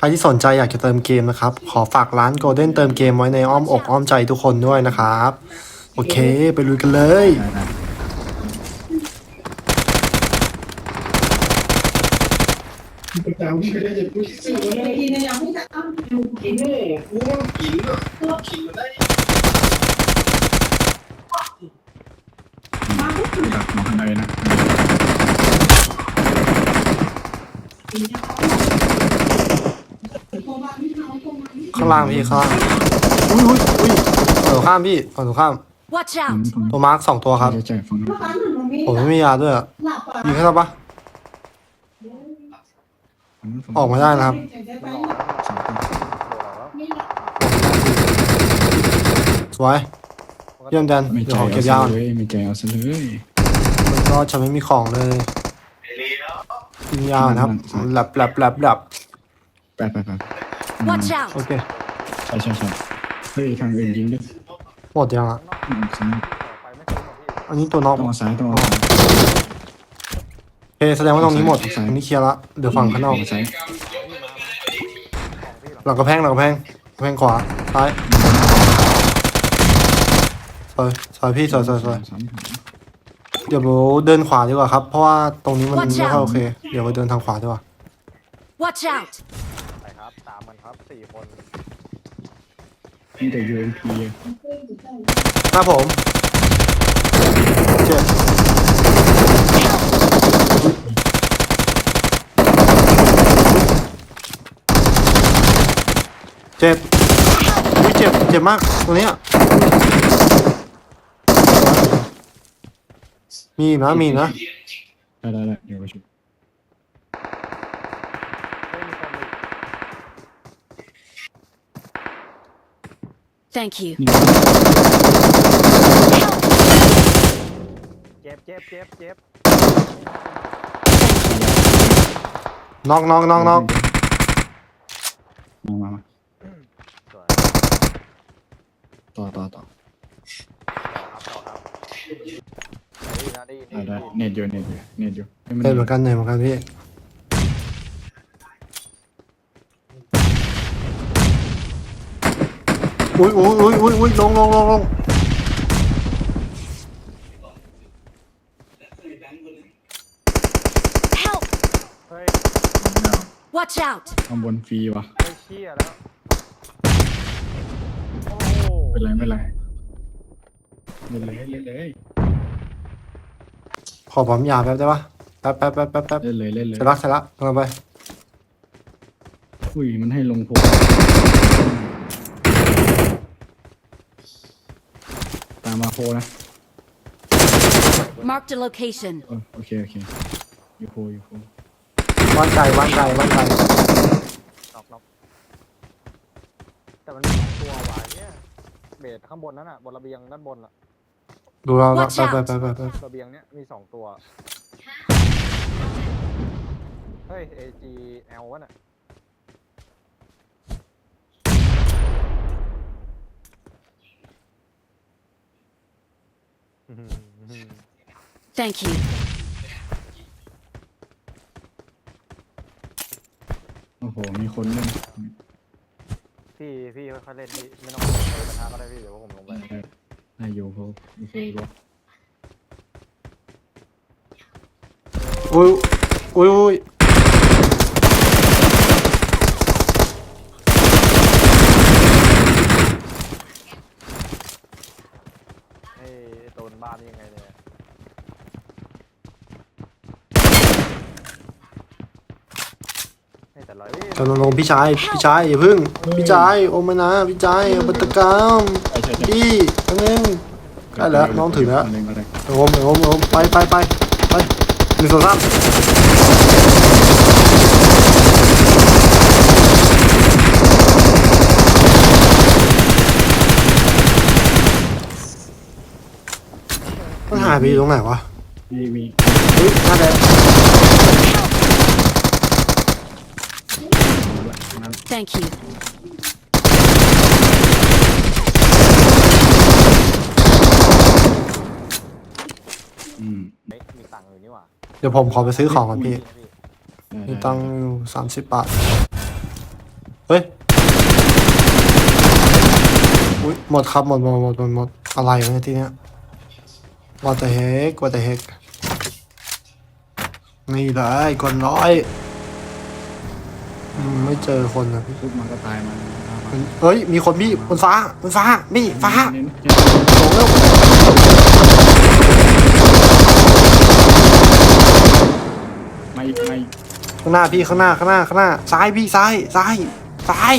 ใครที่สนใจอยากจะเติมเกมนะครับ ขอฝากร้าน Golden เติมเกมไว้ในอ้อมอกอ้อมใจทุกคนด้วยนะครับ โอเค ไปลุยกันเลย ดักหมอข้างในนะ ข้างล่างพี่ข้างล่างอุ้ยอุ้ยอุ้ยฝั่งตรงข้ามพี่ฝั่งตรงข้าม Watch ผม out! ผมตัวมาร์คสองตัวครับ จะแจกฝั่งนู้นผมไม่มียาด้วยอะยิงให้เราปะฝั่งนู้นฝั่งออกมาได้นะครับ สองคนสวยเยี่ยมแดนไม่เดี๋ใจยวขอเอาเก็บซะยาก่อนเลยไม่ใจเอาซะเลยมันก็จะไม่มีของเลยยิงยาวนครับแลบแลบแลบแลบไปไปไป Watch โอ out! เคใช่ใช่ใช่เฮ้ยทางอื่นยิงด้วยหมดยังอะ อืมซ้ายอันนี้ตัวน็อกต้องเอาซ้ายต้องเอาซ้ายโอเคแสดงว่าตรงนี้หมดอันนี้เคลียร์ละ เดี๋ยวฝั่งข้างนอกเซ้ายหลังกระแพงหลังกระแพงกระแพงขวา ซ้ายสวยสวยพี่สวยสวยสวยซ้ายเดี๋ยวเดินขวาดีกว่าครับ เพราะว่าตรงนี้มัน Watch ไม่ค่อย out โอเค เดี๋ยวไปเดินทางขวาดีกว่า Watch out! ไปครับตามมันครับสี่คนมีแต่ UMP อะหน้าผมเจ็บเจ็บอุ๊ยเจ็บ เจ็บมากตัวเนี้ยมีอีกนะมีอีกนะ ได้ได้ได้เดี๋ยวไปชุบไม่มีคนอีก Thank you. เจ็บเจ็บเจ็บเจ็บน็อกน็อกน็อกน็อกมามามาสวยต่อต่อต่อครับต่อครับได้ยินนะได้ยินได้ได้ได้ยินเน็ตอยู่เน็ตอยู่เน็ตอยู่ให้มันเหนื่อยเหมือนกันเหนื่อยเหมือนกันพี่ อุ้ยอุ้ยอุ้ยอุ้ยอุ้ยลงลงลงลง Help! เฮ้ย Watch out! ข้างบนฟรีวะไม่เชี่ยแล้ว โอ้โหเป็นไรไม่เป็นไรเล่นเลยเล่นเลยขอผมยาแป๊บได้ปะแป๊บแป๊บแป๊บแป๊บแป๊บเล่นเลยเล่นเลยเสร็จละเสร็จละลงไปอุ้ยมันให้ลงโพามมาโพนะ Marked a location. เออโอเค โอเคยูโพยูโพว่านไก่ว่านไก่ว่านไก่น็อกน็อกแต่มันมีสองตัววายเนี่ยเบสข้างบนนั้นอะบนระเบียงด้านบนอะดูเราละ Watch ไป out ไปไปไปไประเบียงเนี้ยมีสองตัว เฮ้ย AGL วะน่ะ อื้อหืออื้อหือ Thank you. โอ้โห มีคนเล่นพี่พี่ค่อยๆเล่นพี่ไม่ต้องไปประทะก็ได้พี่เดี๋ยวผมลงไปได้ยูโพยูโพรถอุ้ยอุ้ยอุ้ย จำนงพี่ชาย พี่ชายอย่าพึ่ง พี่ชายโอมานาพี่ชายอบัตกรรมพี่ตั้งนึงได้แล้วน้องถึงแล้วโอมโอมโอมไปไปไปไปหนึ่งสองสามมันหายไปอยู่ตรงไหนวะมีมีเฮ้ยมาแล้ Thank you. อืมเฮ้ยมีตังค์อยู่นี่หว่าเดี๋ยวผมขอไปซื้อของก่อนพี่นี่พี่ได้มีได้ตังค์อยู่สามสิบบาท เฮ้ย อุ้ยหมดครับ หมดหมดหมดหมดหมดอะไรวะเนี่ยที่เนี้ย what the heck what the heck นี่เลยคนร้อยอืม ไม่เจอคนนะพี่ทุบมันก็ตายมันเฮ้ย มีคนพี่บนฟ้าบนฟ้านี่ฟ้าเน้นลงแล้วไม่ไม่ข้างหน้าพี่ข้างหน้าข้างหน้าข้างหน้าซ้ายพี่ซ้ายซ้ายซ้าย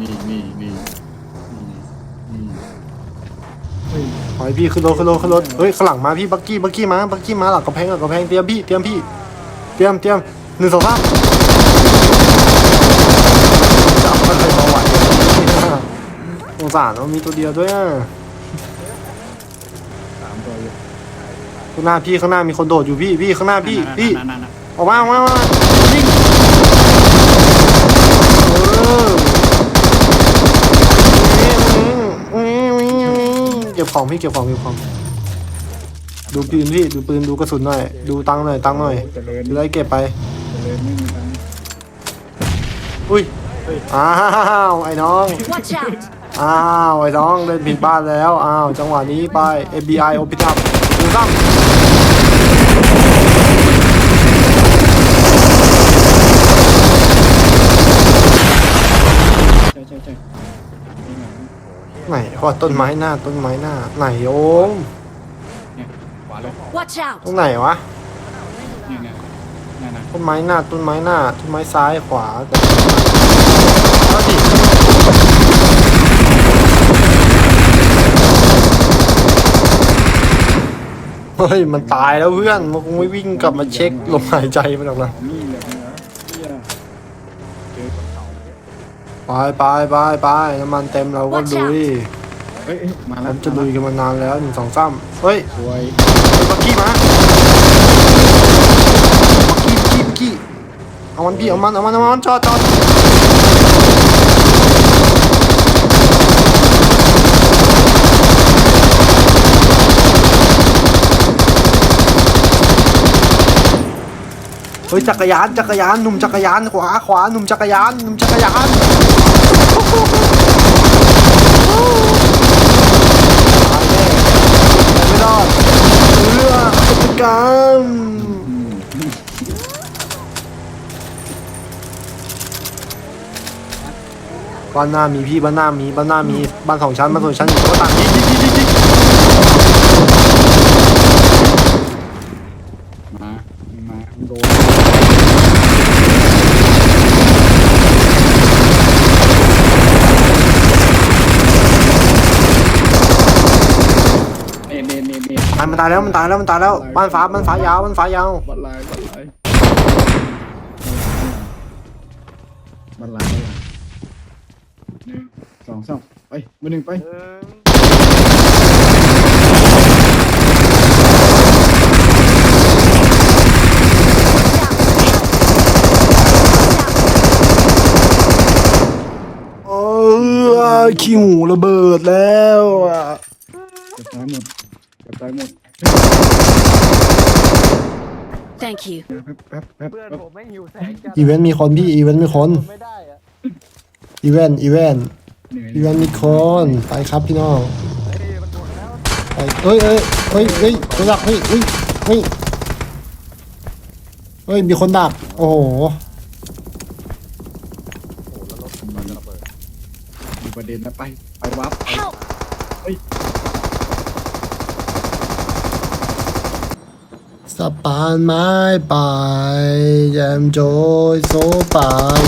นี่นี่นี่นี่นี่เฮ้ย ถ อยพี่ขึ้นรถขึ้นรถขึ้นรถเฮ้ยข้างหลังมาพี่บักกี้บักกี้มาบักกี้มาหลังกระแพงหลังกระแพงเตรียมพี่เตรียมพี่เตรียมเตรียมหนึ่งสองสามจับมันไปประวัติสงสารมันมีตัวเดียวด้วยอะสามตัวอยู่ข้างหน้าพี่ข้างหน้ามีคนโดดอยู่พี่พี่ข้างหน้าพี่พี่ออกมาออกมาออกมายิงเออเก็บของพี่เก็บของเก็บของ ดูปืนพี่ดูปืนดูกระสุนหน่อย ดูตังค์หน่อยตังค์หน่อยเจริญจะได้เก็บไป เจริญไม่มีตังค์อุ้ยอ้าวไอ้น้อง Watch out! อ้าวไอ้น้องเล่นผิดบ้านแล้วอ้าวจังหวะนี้ไป FBI โอปิทับดูซ้ำ ใช่ใช่ใช่นี่ไง ไหนว่าต้นไม้หน้าต้นไม้หน้า ไหนโอมเนี่ยขวาเลย Watch out! ตรงไหนวะ เนี่ยเนี่ยนั่นน่ะต้นไม้หน้าต้นไม้หน้าต้นไม้ซ้ายขวาแต่เอาดิเฮ้ยมันตายแล้วเพื่อนมันคงไม่วิ่งกลับมาเช็คลมหายใจมันหรอกนะนี่แบบ ไปไปไปไปน้ำมันเต็มเราก็ Watch ลุยเฮ้ยเอ้ยมาผแล้วมจะลุยกันมานานแล้วหนึ่งสองสามเฮ้ยสวยไอ้บักกี้มาบักกี้บักกี้บักกี้เอามันพี่เอามันเอามันเอามันจอดจอดเฮ้ยจักรยานจักรยานหนุ่มจักรยานขวาขวาหนุ่มจักรยานหนุ่มจักรยานตายแน่ ไม่รอดเรืออัตกรรมบ้านหน้ามีพี่บ้านหน้ามีบ้านหน้ามีบ้านสองชั้นบ้านสองชั้นอยู่ก็ต่างยิงยิงยิงยิงยิง มามาโดนเน่เน่เน่เน่ ตายมันตายแล้วมันตายแล้วมันตายแล้วบ้านฟ้าบ้านฟ้ายาวบ้านฟ้ายาวบันไลบันไลบันไลบันไลหนึ่งสองสามไปมาหนึ่งไปหนึ่งเออขี้หูระเบิดแล้วอะกระจายหมดกระจายหมด Thank you. แป๊บแป๊บแป๊บเพื่อนแป๊บผมไม่งหิวแสงจัดอีเวนต์มีคนพี่อีเวนต์มีคนไม่ได้อะอีเวนต์อีเวนต์เหนื่อยอีเวนต์มีคนไปครับพี่น้องเฮ้ยมันหมดแล้วไปเอ้ยเอ้ยเฮ้ยเฮ้ยคนดักเฮ้ยเฮ้ยเฮ้ยเฮ้ยมีคนดักโอ้โหโอ้โหแล้วรถผมมันจะระเบิดมีประเด็นนะไปไปวับ Help! สะพานไม้ไปแยมโจยโซปาน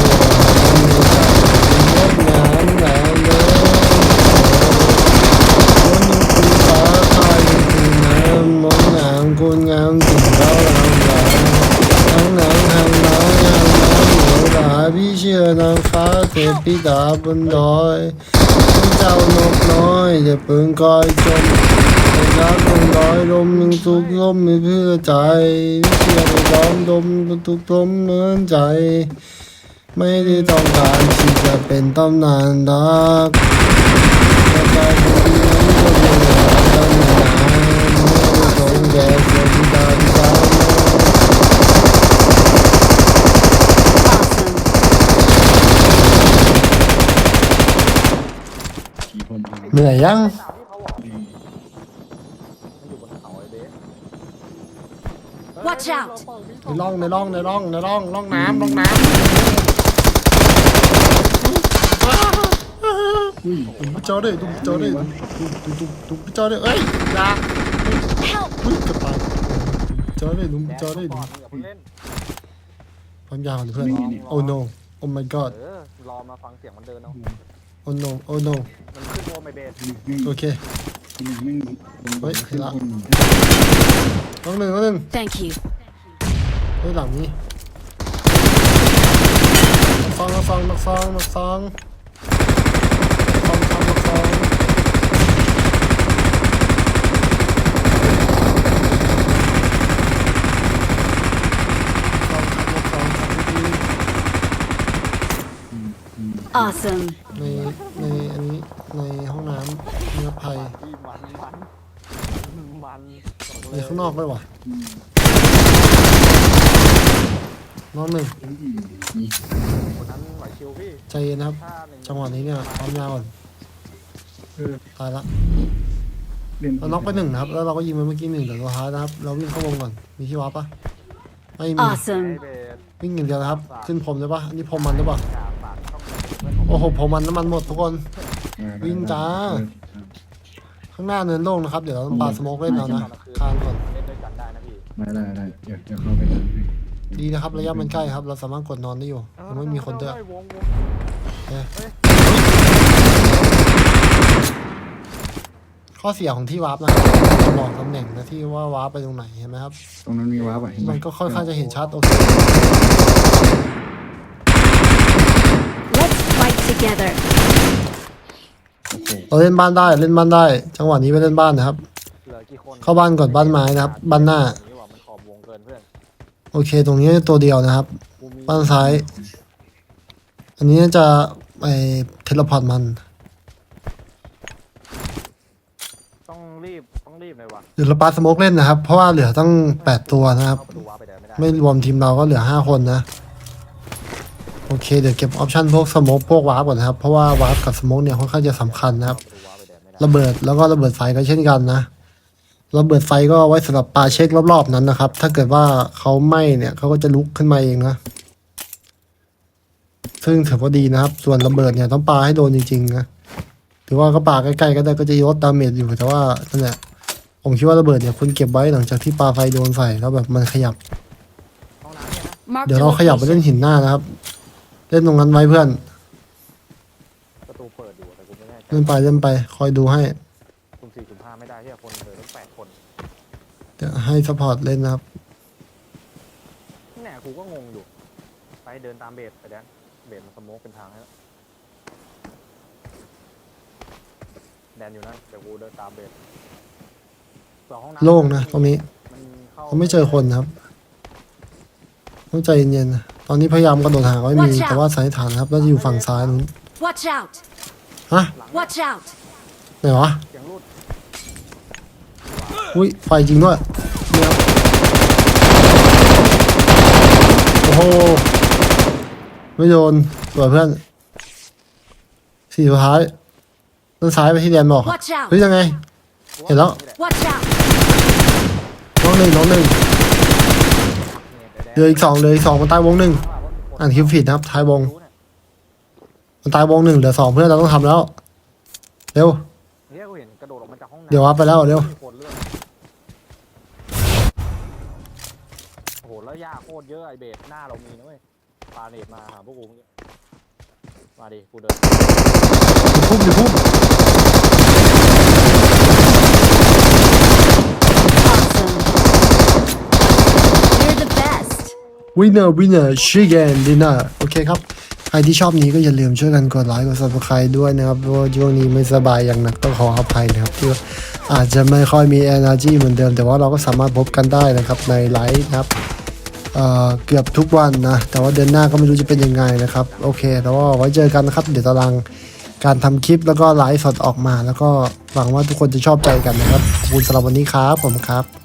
งดงามแรงเลยคนคือฟ้าใครคือน้ำมองงามคุณงามสิ่งเราเราเราทั้งน้ำทั้งน้ำงามน้ำเหนือพธิดาบนดอยเจ้านกน้อยอย่าเพิ่งคอยชม รักบนดอยลมยังสุกลมไม่เพื่อใจเสียงร้องดมทุกลมเหมือนใจ ไม่ได้ต้องการที่จะเป็นตำนานรักแต่การที่นั้นก็ไม่ได้ตั้งนานไม่ได้ต้องแก่เสียที่ดาที่ดาว Awesome. ขี่ผมเอาเหนื่อยยัง สามที่เขาบอก นี่ มันอยู่บนเขาไอ้เบส Watch out ในร่องในร่องในร่องในร่องร่องน้ำร่องน้ำอุ้ยตุ้มเจ้าเลยตุ้มเจ้าเลยตุ้มตุ้มตุ้มตุ้มเจ้าเลยเอ้ยอยา Help! อุ้ยกระต่ายเจ้าเลยตุ้มแดนเจ้าเลยก่อนมึงอย่าเพิ่งเล่นความยาวเพื่อนโอ้ no โอ้ my god เออรอมาฟังเสียงมันเดินเอาโอ้ no โอ้ no มันขึ้นโวมไอเบสโอเคนี่แม่งลงเฮ้ยขึ้นละค นน้องหนึ่งน้องหนึ่ง Thank you. เฮ้ยหลังนี้นักซองนักซองนักซองนักซองนักซองนักซองนักซองนักซองนักซองนักซอง Awesome. ในในอันนี้ในห้องน้ำเนื้อภัยที่มันมัน มันในข้างนอกด้วยวะน้องหนึ่งนี่คนนั้นไหวชิวพี่ ใจเย็นนะครับ ถ้าหนึ่งจังหวะนี้เนี่ยความยาวก่อนเออ ตายละเล่นเราน็อกไปหนึ่งนะครับ แล้วเราก็ยิงไปเมื่อกี้หนึ่งเดี๋ยวเราท้ายนะครับ เราวิ่งเข้าวงก่อน มีที่วาร์ปปะไม่มีไอ Awesome. เบสวิ่งอย่างเดียวนะครับ ขึ้นผมได้ปะอันนี้ผมมันได้ปะกาปากต้องเป็นเพื่อนของโอ้โหผมมันน้ำมันหมดทุกคนอ่าวิ่งจ้าข้างหน้าเนินโล่งนะครับ เดี๋ยวเราต้องปาสโมกเล่นเอานะคานก่อนเล่นด้วยกันได้นะพี่ได้ได้ได้เดี๋ยวเดี๋ยวเข้าไปดันให้ดีนะครับระยะมันใกล้ครับ เราสามารถกดนอนได้อยู่ยังไม่มีคนด้วยเฮ้ยวงวงเอ๊ะข้อเสียของที่วาร์ปนะครับจะบอกตำแหน่งนะที่ว่าวาร์ปไปตรงไหนเห็นไหมครับ ตรงนั้นมีว้าร์ปอะเห็นไหมมันก็ค่อนข้างจะเห็นชัดโอเค Let's fight together. โอเคเราเล่นบ้านได้เล่นบ้านได้ จังหวะนี้ไปเล่นบ้านนะครับ เหลือกี่คนเข้าบ้านก่อนบ้านไม้นะครับ บ้านหน้า นี่ว่ามันขอบวงเกินเพื่อนโอเค ตรงนี้ตัวเดียวนะครับ กูมีบ้านซ้าย อันนี้จะไปเทเลพอร์ตมันต้องรีบต้องรีบเลยว่ะเดี๋ยวเราปาสโมกเล่นนะครับ เพราะว่าเหลือตั้งแปดตัวนะครับ เข้าประตูว้าร์ปไปเดินไม่ได้ไม่รวมทีมเราก็เหลือห้าคนนะ โอเคเดี๋ยวเก็บออปชันพวกสโมกพวกวาร์ปก่อนนะครับ เพราะว่าวาร์ปกับสโมกเนี่ยค่อนข้างจะสำคัญนะครับ ระเบิดแล้วก็ระเบิดไฟก็เช่นกันนะระเบิดไฟก็ไว้สำหรับปาเช็ครอบๆนั้นนะครับ ถ้าเกิดว่าเขาไหม้เนี่ยเขาก็จะลุกขึ้นมาเองนะ ซึ่งถือว่าดีนะครับ ส่วนระเบิดเนี่ยต้องปาให้โดนจริงๆนะถือว่าก็ปาใกล้ๆก็ได้ก็จะลดดาเมจอยู่แต่ว่านั่นแหละผมคิดว่าระเบิดเนี่ยคุณเก็บไว้หลังจากที่ปาไฟโดนใส่แล้วแบบมันขยับ เดี๋ยวเราขยับไปเล่นหินหน้านะครับ เล่นตรงนั้นไว้เพื่อน ประตูเปิดอยู่แต่กูไม่แน่ใจเล่นไปเล่นไป คอยดูให้คุมสี่คุมห้าไม่ได้ที่คนเหลือต้องแปดคนเดี๋ยวให้สปอร์ตเล่นนะครับ แน่กูก็งงอยู่ ไปเดินตามเบสไปแดนเบสมันสโมกเป็นทางให้แล้วแดนอยู่นะเดี๋ยวกูเดินตามเบสสองห้องน้ำโล่งนะตรงนี้มันเข้าเขาไม่เจอคนนะครับ ต้องใจเย็นๆนะต อนนี้พยายามกระโดดหาก็ไม่มี Watch out แต่ว่าสันนิษฐานนะครับน่าจะอยู่ฝั่งซ้ายนู้น Watch out. ฮะหลัง Watch out. ไหนวะเสียงรูดอุ้ย ไฟจริงด้วยเนี่ยครับโอ้โห ไม่โดนสวยเพื่อน สี่สุดท้ายด้านซ้ายไปที่แดนบอก Watch out. เฮ้ยยังไง เห็นแล้ว Watch out. น้องหนึ่งน้องหนึ่ง เหลืออีกสองเหลืออีกสองมันตายวงหนึ่งอ่านคลิปผิดนะครับท้ายวง มันตายวงหนึ่งเหลือสองเพื่อนเราต้องทำแล้ว เร็ว เนี่ยกูเห็นกระโดดออกมาจากห้องน้ำเดี๋ยววับไปแล้วเร็ว โคตรเลือดโอ้โหแล้วยาโคตรเยอะไอเบสหน้าเรามีนะเว้ยปาเนตมาหาพวกกูเมื่อกี้มาดิกูเดินอย่าพุ่มอย่าพุ่ม Awesome. You're the best. วินเนอร์วินเนอร์ชิเกนดินเนอร์โอเคครับ ใครที่ชอบนี้ก็อย่าลืมช่วยกันกดไลค์กด subscribe ด้วยนะครับเพราะช่วงนี้ไม่สบายอย่างหนักต้องขออภัยนะครับที่อาจจะไม่ค่อยมี energy เหมือนเดิม แต่ว่าเราก็สามารถพบกันได้นะครับในไลฟ์นะครับเเกือบทุกวันนะ แต่ว่าเดือนหน้าก็ไม่รู้จะเป็นยังไงนะครับ โอเค แต่ว่าไว้เจอกันนะครับ เดี๋ยวตารางการทำคลิปแล้วก็ไลฟ์สดออกมา แล้วก็หวังว่าทุกคนจะชอบใจกันนะครับขอบคุณสำหรับวันนี้ครับผมครับ